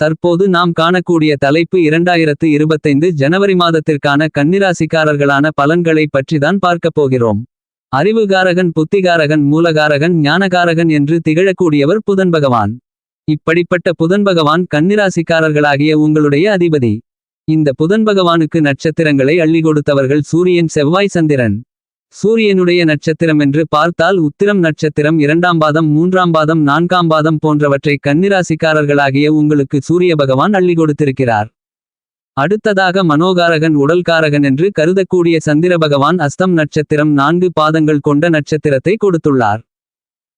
தற்போது நாம் காணக்கூடிய தலைப்பு இரண்டாயிரத்து இருபத்தைந்து ஜனவரி மாதத்திற்கான கன்னிராசிக்காரர்களான பலன்களை பற்றிதான் பார்க்கப் போகிறோம். அறிவுகாரகன் புத்திகாரகன் மூலகாரகன் ஞானகாரகன் என்று திகழக்கூடியவர் புதன் பகவான். இப்படிப்பட்ட புதன் பகவான் கன்னிராசிக்காரர்களாகிய உங்களுடைய அதிபதி. இந்த புதன் பகவானுக்கு நட்சத்திரங்களை அள்ளி கொடுத்தவர்கள் சூரியன் செவ்வாய் சந்திரன். சூரியனுடைய நட்சத்திரம் என்று பார்த்தால் உத்திரம் நட்சத்திரம் இரண்டாம் பாதம் மூன்றாம் பாதம் நான்காம் பாதம் போன்றவற்றை கன்னிராசிக்காரர்களாகிய உங்களுக்கு சூரிய பகவான் அள்ளி கொடுத்திருக்கிறார். அடுத்ததாக மனோகாரகன் உடல்காரகன் என்று கருதக்கூடிய சந்திர பகவான் அஸ்தம் நட்சத்திரம் நான்கு பாதங்கள் கொண்ட நட்சத்திரத்தை கொடுத்துள்ளார்.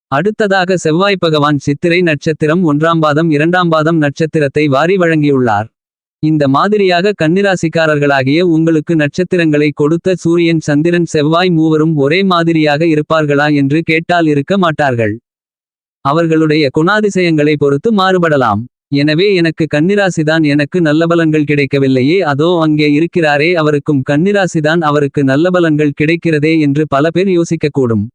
அடுத்ததாக செவ்வாய் பகவான் சித்திரை நட்சத்திரம் ஒன்றாம் பாதம் இரண்டாம் பாதம் நட்சத்திரத்தை வாரி வழங்கியுள்ளார். இந்த மாதிரியாக கன்னிராசிக்காரர்களாகிய உங்களுக்கு நட்சத்திரங்களை கொடுத்த சூரியன் சந்திரன் செவ்வாய் மூவரும் ஒரே மாதிரியாக இருப்பார்களா என்று கேட்டால் இருக்க மாட்டார்கள். அவர்களுடைய குணாதிசயங்களை பொறுத்து மாறுபடலாம். எனவே எனக்கு கன்னிராசிதான் எனக்கு நல்ல பலன்கள் கிடைக்கவில்லையே அதோ அங்கே இருக்கிறாரே அவருக்கும் கன்னிராசிதான் அவருக்கு நல்ல பலன்கள் கிடைக்கிறதே என்று பல பேர் யோசிக்கக்கூடும்.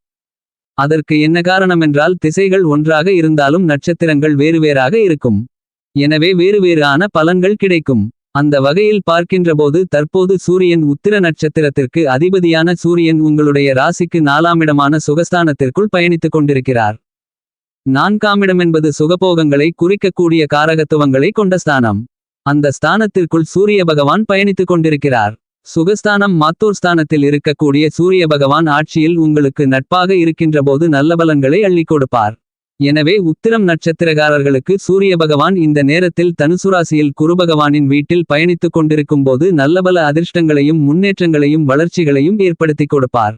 அதற்கு என்ன காரணமென்றால் திசைகள் ஒன்றாக இருந்தாலும் நட்சத்திரங்கள் வேறுவேறாக இருக்கும். எனவே வேறு வேறான பலன்கள் கிடைக்கும். அந்த வகையில் பார்க்கின்றபோது தற்போது சூரியன் உத்திர நட்சத்திரத்திற்கு அதிபதியான சூரியன் உங்களுடைய ராசிக்கு நாலாமிடமான சுகஸ்தானத்திற்குள் பயணித்துக் கொண்டிருக்கிறார். நான்காமிடம் என்பது சுகபோகங்களை குறிக்கக்கூடிய காரகத்துவங்களை கொண்ட ஸ்தானம். அந்த ஸ்தானத்திற்குள் சூரிய பகவான் பயணித்துக் கொண்டிருக்கிறார். சுகஸ்தானம் மாத்தூர் ஸ்தானத்தில் இருக்கக்கூடிய சூரிய பகவான் ஆட்சியில் உங்களுக்கு நட்பாக இருக்கின்றபோது நல்ல பலன்களை அள்ளிக் கொடுப்பார். எனவே உத்திரம் நட்சத்திரகாரர்களுக்கு சூரிய பகவான் இந்த நேரத்தில் தனுசுராசியில் குருபகவானின் வீட்டில் பயணித்துக் கொண்டிருக்கும்போது நல்லபல அதிர்ஷ்டங்களையும் முன்னேற்றங்களையும் வளர்ச்சிகளையும் ஏற்படுத்திக் கொடுப்பார்.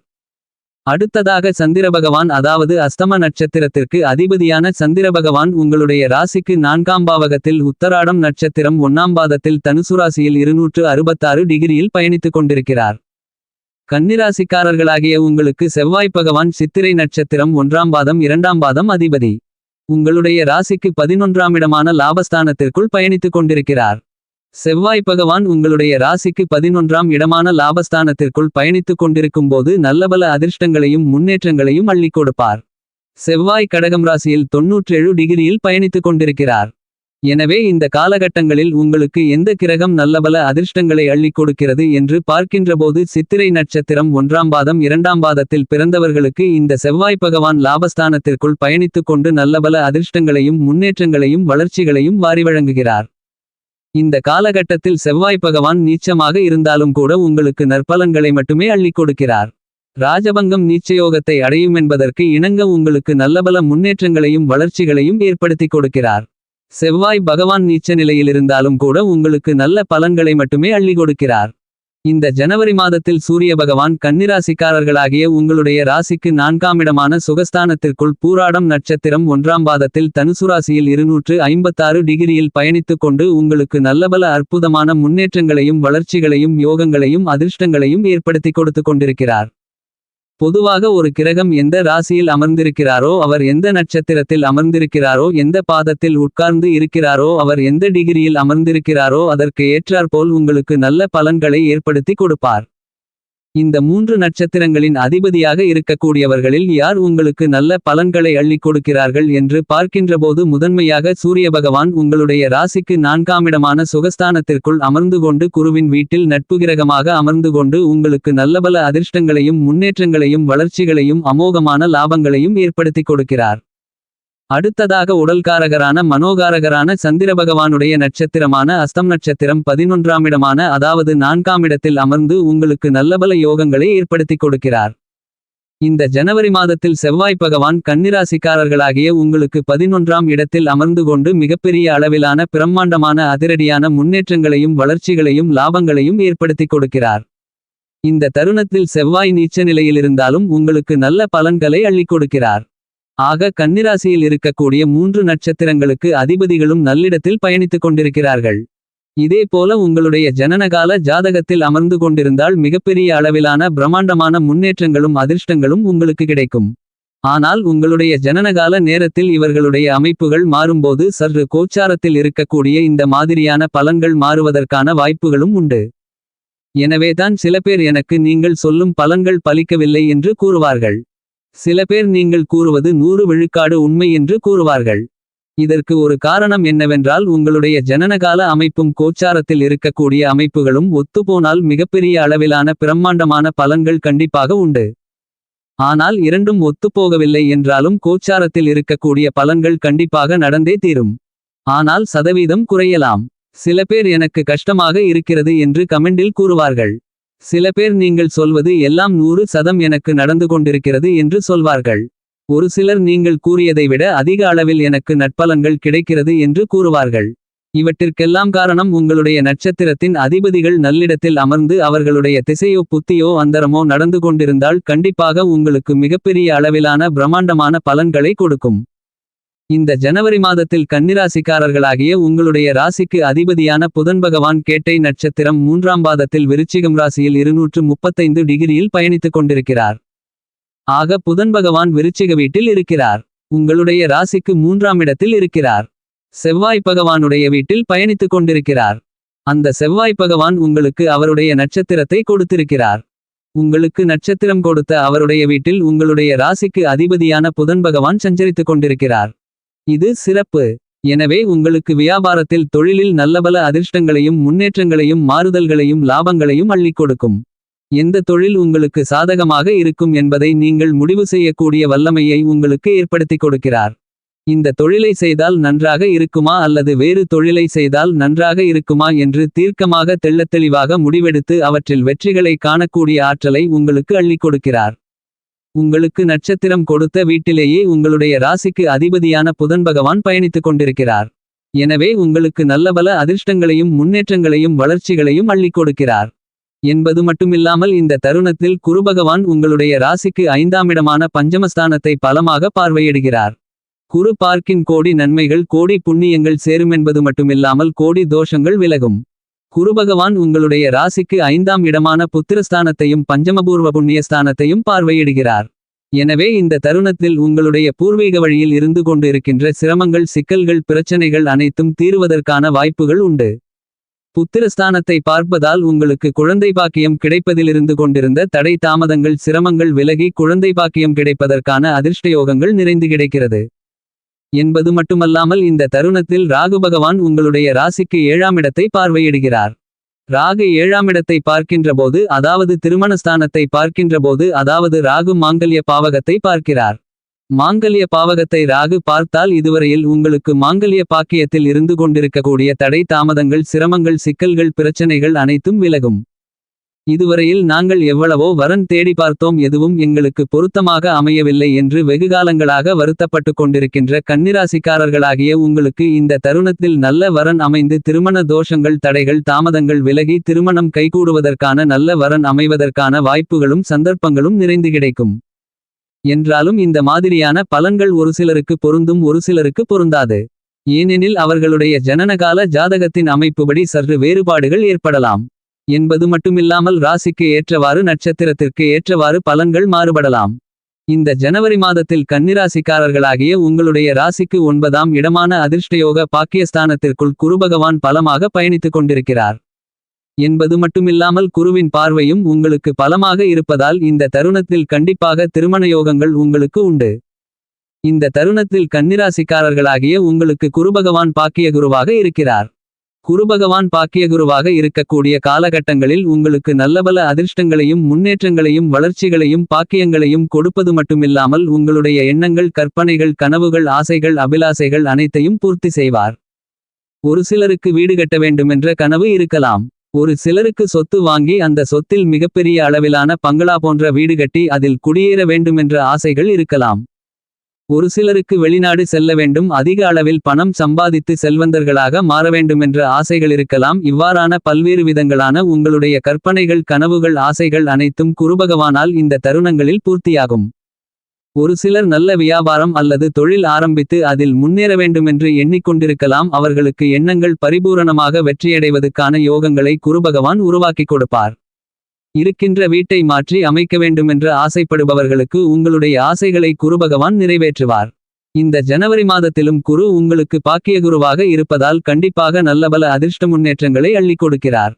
அடுத்ததாக சந்திர பகவான் அதாவது அஸ்தம நட்சத்திரத்திற்கு அதிபதியான சந்திர பகவான் உங்களுடைய ராசிக்கு நான்காம் பாவகத்தில் உத்தராடம் நட்சத்திரம் ஒன்னாம் பாதத்தில் தனுசுராசியில் இருநூற்று அறுபத்தாறு டிகிரியில் பயணித்துக் கொண்டிருக்கிறார். கன்னிராசிக்காரர்களாகிய உங்களுக்கு செவ்வாய் பகவான் சித்திரை நட்சத்திரம் ஒன்றாம் பாதம் இரண்டாம் பாதம் அதிபதி. உங்களுடைய ராசிக்கு பதினொன்றாம் இடமான லாபஸ்தானத்திற்குள் பயணித்துக் கொண்டிருக்கிறார். செவ்வாய் பகவான் உங்களுடைய ராசிக்கு பதினொன்றாம் இடமான லாபஸ்தானத்திற்குள் பயணித்துக் கொண்டிருக்கும்போது நல்லபல அதிர்ஷ்டங்களையும் முன்னேற்றங்களையும் அள்ளிக் கொடுப்பார். செவ்வாய் கடகம் ராசியில் தொன்னூற்றேழு டிகிரியில் பயணித்துக் கொண்டிருக்கிறார். எனவே இந்த காலகட்டங்களில் உங்களுக்கு எந்த கிரகம் நல்லபல அதிர்ஷ்டங்களை அள்ளிக் கொடுக்கிறது என்று பார்க்கின்றபோது சித்திரை நட்சத்திரம் ஒன்றாம் பாதம் இரண்டாம் பாதத்தில் பிறந்தவர்களுக்கு இந்த செவ்வாய் பகவான் லாபஸ்தானத்திற்குள் பயணித்துக் கொண்டு நல்லபல அதிர்ஷ்டங்களையும் முன்னேற்றங்களையும் வளர்ச்சிகளையும் வாரி வழங்குகிறார். இந்த காலகட்டத்தில் செவ்வாய் பகவான் நீச்சமாக இருந்தாலும் கூட உங்களுக்கு நற்பலன்களை மட்டுமே அள்ளிக் கொடுக்கிறார். ராஜபங்கம் நீச்சயோகத்தை அடையுமென்பதற்கு இணங்க உங்களுக்கு நல்லபல முன்னேற்றங்களையும் வளர்ச்சிகளையும் ஏற்படுத்திக் கொடுக்கிறார். செவ்வாய் பகவான் நீச்ச நிலையிலிருந்தாலும் கூட உங்களுக்கு நல்ல பலன்களை மட்டுமே அள்ளி கொடுக்கிறார். இந்த ஜனவரி மாதத்தில் சூரிய பகவான் கன்னிராசிக்காரர்களாகிய உங்களுடைய ராசிக்கு நான்காம் இடமான சுகஸ்தானத்திற்குள் பூராடம் நட்சத்திரம் ஒன்றாம் பாதத்தில் தனுசுராசியில் இருநூற்று ஐம்பத்தாறு டிகிரியில் பயணித்துக் கொண்டு உங்களுக்கு நல்லபல அற்புதமான முன்னேற்றங்களையும் வளர்ச்சிகளையும் யோகங்களையும் அதிர்ஷ்டங்களையும் ஏற்படுத்திக் கொடுத்துக் கொண்டிருக்கிறார். பொதுவாக ஒரு கிரகம் எந்த ராசியில் அமர்ந்திருக்கிறாரோ அவர் எந்த நட்சத்திரத்தில் அமர்ந்திருக்கிறாரோ எந்த பாதத்தில் உட்கார்ந்து இருக்கிறாரோ அவர் எந்த டிகிரியில் அமர்ந்திருக்கிறாரோ அதற்கு ஏற்றாற்போல் உங்களுக்கு நல்ல பலன்களை ஏற்படுத்தி கொடுப்பார். இந்த மூன்று நட்சத்திரங்களின் அதிபதியாக இருக்கக்கூடியவர்களில் யார் உங்களுக்கு நல்ல பலன்களை அள்ளிக் கொடுக்கிறார்கள் என்று பார்க்கின்றபோது முதன்மையாக சூரிய பகவான் உங்களுடைய ராசிக்கு நான்காமிடமான சுகஸ்தானத்திற்குள் அமர்ந்து கொண்டு குருவின் வீட்டில் நட்பு கிரகமாக அமர்ந்து கொண்டு உங்களுக்கு நல்லபல அதிர்ஷ்டங்களையும் முன்னேற்றங்களையும் வளர்ச்சிகளையும் அமோகமான லாபங்களையும் ஏற்படுத்திக் கொடுக்கிறார். அடுத்ததாக உடல்காரகரான மனோகாரகரான சந்திர பகவானுடைய நட்சத்திரமான அஸ்தம் நட்சத்திரம் பதினொன்றாமிடமான அதாவது நான்காமிடத்தில் அமர்ந்து உங்களுக்கு நல்லபல யோகங்களை ஏற்படுத்திக் கொடுக்கிறார். இந்த ஜனவரி மாதத்தில் செவ்வாய் பகவான் கன்னிராசிக்காரர்களாகிய உங்களுக்கு பதினொன்றாம் இடத்தில் அமர்ந்து கொண்டு மிகப்பெரிய அளவிலான பிரம்மாண்டமான அதிரடியான முன்னேற்றங்களையும் வளர்ச்சிகளையும் லாபங்களையும் ஏற்படுத்திக் கொடுக்கிறார். இந்த தருணத்தில் செவ்வாய் நீச்ச நிலையிலிருந்தாலும் உங்களுக்கு நல்ல பலன்களை அள்ளிக் கொடுக்கிறார். ஆக கன்னிராசியில் இருக்கக்கூடிய மூன்று நட்சத்திரங்களுக்கு அதிபதிகளும் நல்லிடத்தில் பயணித்துக் கொண்டிருக்கிறார்கள். இதே போல உங்களுடைய ஜனனகால ஜாதகத்தில் அமர்ந்து கொண்டிருந்தால் மிகப்பெரிய அளவிலான பிரம்மாண்டமான முன்னேற்றங்களும் அதிர்ஷ்டங்களும் உங்களுக்கு கிடைக்கும். ஆனால் உங்களுடைய ஜனனகால நேரத்தில் இவர்களுடைய அமைப்புகள் மாறும்போது சற்று கோச்சாரத்தில் இருக்கக்கூடிய இந்த மாதிரியான பலன்கள் மாறுவதற்கான வாய்ப்புகளும் உண்டு. எனவேதான் சில பேர் எனக்கு நீங்கள் சொல்லும் பலன்கள் பலிக்கவில்லை என்று கூறுவார்கள். சில பேர் நீங்கள் கூறுவது நூறு விழுக்காடு உண்மை என்று கூறுவார்கள். இதற்கு ஒரு காரணம் என்னவென்றால் உங்களுடைய ஜனனகால அமைப்பும் கோச்சாரத்தில் இருக்கக்கூடிய அமைப்புகளும் ஒத்துப்போனால் மிகப்பெரிய அளவிலான பிரம்மாண்டமான பலன்கள் கண்டிப்பாக உண்டு. ஆனால் இரண்டும் ஒத்துப்போகவில்லை என்றாலும் கோச்சாரத்தில் இருக்கக்கூடிய பலன்கள் கண்டிப்பாக நடந்தே தீரும். ஆனால் சதவீதம் குறையலாம். சில பேர் எனக்கு கஷ்டமாக இருக்கிறது என்று கமெண்டில் கூறுவார்கள். சில பேர் நீங்கள் சொல்வது எல்லாம் நூறு சதம் எனக்கு நடந்து கொண்டிருக்கிறது என்று சொல்வார்கள். ஒரு சிலர் நீங்கள் கூறியதை விட அதிக அளவில் எனக்கு நட்பலன்கள் கிடைக்கிறது என்று கூறுவார்கள். இவற்றிற்கெல்லாம் காரணம் உங்களுடைய நட்சத்திரத்தின் அதிபதிகள் நல்லிடத்தில் அமர்ந்து அவர்களுடைய திசையோ புத்தியோ அந்தரமோ நடந்து கொண்டிருந்தால் கண்டிப்பாக உங்களுக்கு மிகப்பெரிய அளவிலான பிரம்மாண்டமான பலன்களை கொடுக்கும். இந்த ஜனவரி மாதத்தில் கன்னிராசிக்காரர்களாகிய உங்களுடைய ராசிக்கு அதிபதியான புதன் பகவான் கேட்டை நட்சத்திரம் மூன்றாம் பாதத்தில் விருச்சிகம் ராசியில் இருநூற்று முப்பத்தைந்து டிகிரியில் பயணித்துக் கொண்டிருக்கிறார். ஆக புதன் பகவான் விருச்சிக வீட்டில் இருக்கிறார். உங்களுடைய ராசிக்கு மூன்றாம் இடத்தில் இருக்கிறார். செவ்வாய் பகவானுடைய வீட்டில் பயணித்துக் கொண்டிருக்கிறார். அந்த செவ்வாய் பகவான் உங்களுக்கு அவருடைய நட்சத்திரத்தை கொடுத்திருக்கிறார். உங்களுக்கு நட்சத்திரம் கொடுத்த அவருடைய வீட்டில் உங்களுடைய ராசிக்கு அதிபதியான புதன் பகவான் சஞ்சரித்துக் கொண்டிருக்கிறார். இது சிறப்பு. எனவே உங்களுக்கு வியாபாரத்தில் தொழிலில் நல்லபல அதிர்ஷ்டங்களையும் முன்னேற்றங்களையும் மாறுதல்களையும் லாபங்களையும் அள்ளிக் கொடுக்கும். எந்த தொழில் உங்களுக்கு சாதகமாக இருக்கும் என்பதை நீங்கள் முடிவு செய்யக்கூடிய வல்லமையை உங்களுக்கு ஏற்படுத்திக் கொடுக்கிறார். இந்த தொழிலை செய்தால் நன்றாக இருக்குமா அல்லது வேறு தொழிலை செய்தால் நன்றாக இருக்குமா என்று தீர்க்கமாக தெள்ளத்தெளிவாக முடிவெடுத்து அவற்றில் வெற்றிகளை காணக்கூடிய ஆற்றலை உங்களுக்கு அள்ளிக் கொடுக்கிறார். உங்களுக்கு நட்சத்திரம் கொடுத்த வீட்டிலேயே உங்களுடைய ராசிக்கு அதிபதியான புதன் பகவான் பயணித்துக் கொண்டிருக்கிறார். எனவே உங்களுக்கு நல்லபல அதிர்ஷ்டங்களையும் முன்னேற்றங்களையும் வளர்ச்சிகளையும் அள்ளிக் கொடுக்கிறார். என்பது மட்டுமில்லாமல் இந்த தருணத்தில் குருபகவான் உங்களுடைய ராசிக்கு ஐந்தாமிடமான பஞ்சமஸ்தானத்தை பலமாக பார்வையிடுகிறார். குரு பார்க்கின் கோடி நன்மைகள் கோடி புண்ணியங்கள் சேருமென்பது மட்டுமில்லாமல் கோடி தோஷங்கள் விலகும். குருபகவான் உங்களுடைய ராசிக்கு ஐந்தாம் இடமான புத்திரஸ்தானத்தையும் பஞ்சமபூர்வ புண்ணியஸ்தானத்தையும் பார்வையிடுகிறார். எனவே இந்த தருணத்தில் உங்களுடைய பூர்வீக வழியில் இருந்து கொண்டு இருக்கின்ற சிரமங்கள் சிக்கல்கள் பிரச்சனைகள் அனைத்தும் தீருவதற்கான வாய்ப்புகள் உண்டு. புத்திரஸ்தானத்தை பார்ப்பதால் உங்களுக்கு குழந்தை பாக்கியம் கிடைப்பதிலிருந்து கொண்டிருந்த தடை தாமதங்கள் சிரமங்கள் விலகி குழந்தை பாக்கியம் கிடைப்பதற்கான அதிர்ஷ்டயோகங்கள் நிறைந்து கிடைக்கிறது. என்பது மட்டுமல்லாமல் இந்த தருணத்தில் ராகு பகவான் உங்களுடைய ராசிக்கு ஏழாம் இடத்தை பார்வையிடுகிறார். ராகு ஏழாமிடத்தை பார்க்கின்றபோது அதாவது திருமணஸ்தானத்தை பார்க்கின்றபோது அதாவது ராகு மாங்கல்ய பாவகத்தை பார்க்கிறார். மாங்கல்ய பாவகத்தை ராகு பார்த்தால் இதுவரையில் உங்களுக்கு மாங்கல்ய பாக்கியத்தில் இருந்து கொண்டிருக்கக்கூடிய தடை தாமதங்கள் சிரமங்கள் சிக்கல்கள் பிரச்சனைகள் அனைத்தும் விலகும். இதுவரையில் நாங்கள் எவ்வளவோ வரன் தேடி பார்த்தோம் எதுவும் எங்களுக்கு பொருத்தமாக அமையவில்லை என்று வெகுகாலங்களாக வருத்தப்பட்டு கொண்டிருக்கின்ற கன்னிராசிக்காரர்களாகிய உங்களுக்கு இந்த தருணத்தில் நல்ல வரன் அமைந்து திருமண தோஷங்கள் தடைகள் தாமதங்கள் விலகி திருமணம் கைகூடுவதற்கான நல்ல வரன் அமைவதற்கான வாய்ப்புகளும் சந்தர்ப்பங்களும் நிறைந்து கிடைக்கும். என்றாலும் இந்த மாதிரியான பலன்கள் ஒரு சிலருக்கு பொருந்தும் ஒரு சிலருக்கு பொருந்தாது. ஏனெனில் அவர்களுடைய ஜனனகால ஜாதகத்தின் அமைப்புபடி சற்று வேறுபாடுகள் ஏற்படலாம். என்பது மட்டுமில்லாமல் ராசிக்கு ஏற்றவாறு நட்சத்திரத்திற்கு ஏற்றவாறு பலன்கள் மாறுபடலாம். இந்த ஜனவரி மாதத்தில் கன்னிராசிக்காரர்களாகிய உங்களுடைய ராசிக்கு ஒன்பதாம் இடமான அதிர்ஷ்டயோக பாக்கியஸ்தானத்திற்குள் குருபகவான் பலமாக பயணித்துக் கொண்டிருக்கிறார். என்பது மட்டுமில்லாமல் குருவின் பார்வையும் உங்களுக்கு பலமாக இருப்பதால் இந்த தருணத்தில் கண்டிப்பாக திருமண யோகங்கள் உங்களுக்கு உண்டு. இந்த தருணத்தில் கன்னிராசிக்காரர்களாகிய உங்களுக்கு குருபகவான் பாக்கிய குருவாக இருக்கிறார். குருபகவான் பாக்கியகுருவாக இருக்கக்கூடிய காலகட்டங்களில் உங்களுக்கு நல்லபல அதிர்ஷ்டங்களையும் முன்னேற்றங்களையும் வளர்ச்சிகளையும் பாக்கியங்களையும் கொடுப்பது மட்டுமில்லாமல் உங்களுடைய எண்ணங்கள் கற்பனைகள் கனவுகள் ஆசைகள் அபிலாசைகள் அனைத்தையும் பூர்த்தி செய்வார். ஒரு சிலருக்கு வீடு கட்ட வேண்டுமென்ற கனவு இருக்கலாம். ஒரு சிலருக்கு சொத்து வாங்கி அந்த சொத்தில் மிகப்பெரிய அளவிலான பங்களா போன்ற வீடு கட்டி அதில் குடியேற வேண்டுமென்ற ஆசைகள் இருக்கலாம். ஒரு சிலருக்கு வெளிநாடு செல்ல வேண்டும் அதிக அளவில் பணம் சம்பாதித்து செல்வந்தர்களாக மாற வேண்டுமென்ற ஆசைகளிருக்கலாம் இவ்வாறான பல்வேறு விதங்களான உங்களுடைய கற்பனைகள் கனவுகள் ஆசைகள் அனைத்தும் குருபகவானால் இந்த தருணங்களில் பூர்த்தியாகும். ஒரு சிலர் நல்ல வியாபாரம் அல்லது தொழில் ஆரம்பித்து அதில் முன்னேற வேண்டுமென்று எண்ணிக்கொண்டிருக்கலாம் அவர்களுக்கு எண்ணங்கள் பரிபூரணமாக வெற்றியடைவதற்கான யோகங்களை குருபகவான் உருவாக்கிக் கொடுப்பார். இருக்கின்ற வீட்டை மாற்றி அமைக்க வேண்டுமென்று ஆசைப்படுபவர்களுக்கு உங்களுடைய ஆசைகளை குருபகவான் நிறைவேற்றுவார். இந்த ஜனவரி மாதத்திலும் குரு உங்களுக்கு பாக்கியகுருவாக இருப்பதால் கண்டிப்பாக நல்லபல அதிர்ஷ்ட முன்னேற்றங்களை அள்ளிக் கொடுக்கிறார்.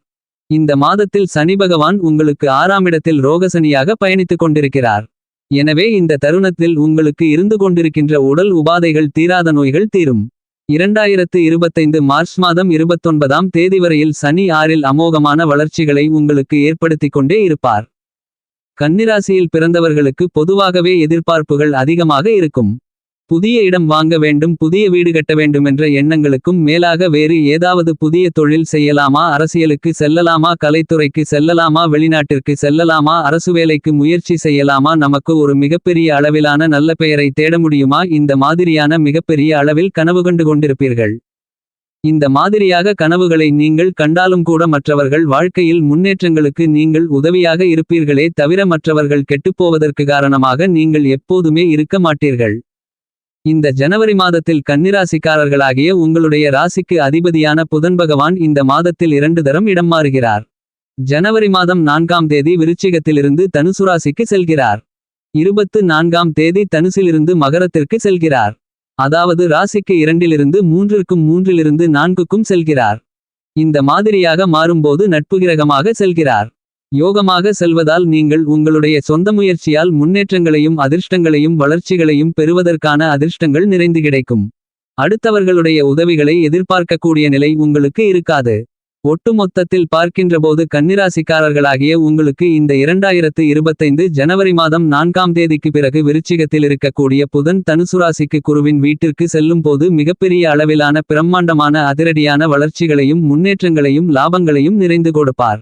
இந்த மாதத்தில் சனி பகவான் உங்களுக்கு ஆறாமிடத்தில் ரோகசனியாக பயணித்துக் கொண்டிருக்கிறார். எனவே இந்த தருணத்தில் உங்களுக்கு இருந்து கொண்டிருக்கின்ற உடல் உபாதைகள் தீராத நோய்கள் தீரும். இரண்டாயிரத்து இருபத்தைந்து மார்ச் மாதம் இருபத்தொன்பதாம் தேதி வரையில் சனி ஆறில் அமோகமான வளர்ச்சிகளை உங்களுக்கு ஏற்படுத்திக் கொண்டே இருப்பார். கன்னிராசியில் பிறந்தவர்களுக்கு பொதுவாகவே எதிர்பார்ப்புகள் அதிகமாக இருக்கும். புதிய இடம் வாங்க வேண்டும் புதிய வீடு கட்ட வேண்டுமென்ற எண்ணங்களுக்கும் மேலாக வேறு ஏதாவது புதிய தொழில் செய்யலாமா அரசியலுக்கு செல்லலாமா கலைத்துறைக்கு செல்லலாமா வெளிநாட்டிற்கு செல்லலாமா அரசு வேலைக்கு முயற்சி செய்யலாமா நமக்கு ஒரு மிகப்பெரிய அளவிலான நல்ல பெயரை தேட முடியுமா இந்த மாதிரியான மிகப்பெரிய அளவில் கனவு கண்டு கொண்டிருப்பீர்கள். இந்த மாதிரியாக கனவுகளை நீங்கள் கண்டாலும் கூட மற்றவர்கள் வாழ்க்கையில் முன்னேற்றங்களுக்கு நீங்கள் உதவியாக இருப்பீர்களே தவிர மற்றவர்கள் கெட்டுப்போவதற்கு காரணமாக நீங்கள் எப்போதுமே இருக்க மாட்டீர்கள். இந்த ஜனவரி மாதத்தில் கன்னிராசிக்காரர்களாகிய உங்களுடைய ராசிக்கு அதிபதியான புதன் பகவான் இந்த மாதத்தில் இரண்டு தரம் இடம் மாறுகிறார். ஜனவரி மாதம் நான்காம் தேதி விருச்சிகத்திலிருந்து தனுசு ராசிக்கு செல்கிறார். இருபத்து நான்காம் தேதி தனுசிலிருந்து மகரத்திற்கு செல்கிறார். அதாவது ராசிக்கு இரண்டிலிருந்து மூன்றிற்கும் மூன்றிலிருந்து நான்குக்கும் செல்கிறார். இந்த மாதிரியாக மாறும்போது நட்பு கிரகமாக செல்கிறார். யோகமாக செல்வதால் நீங்கள் உங்களுடைய சொந்த முயற்சியால் முன்னேற்றங்களையும் அதிர்ஷ்டங்களையும் வளர்ச்சிகளையும் பெறுவதற்கான அதிர்ஷ்டங்கள் நிறைந்து கிடைக்கும். அடுத்தவர்களுடைய உதவிகளை எதிர்பார்க்கக்கூடிய நிலை உங்களுக்கு இருக்காது. ஒட்டுமொத்தத்தில் பார்க்கின்றபோது கன்னிராசிக்காரர்களாகிய உங்களுக்கு இந்த இரண்டாயிரத்து இருபத்தைந்து ஜனவரி மாதம் நான்காம் தேதிக்கு பிறகு விருச்சிகத்தில் இருக்கக்கூடிய புதன் தனுசுராசிக்கு குருவின் வீட்டிற்கு செல்லும் போது மிகப்பெரிய அளவிலான பிரம்மாண்டமான அதிரடியான வளர்ச்சிகளையும் முன்னேற்றங்களையும் லாபங்களையும் நிறைந்து கொடுப்பார்.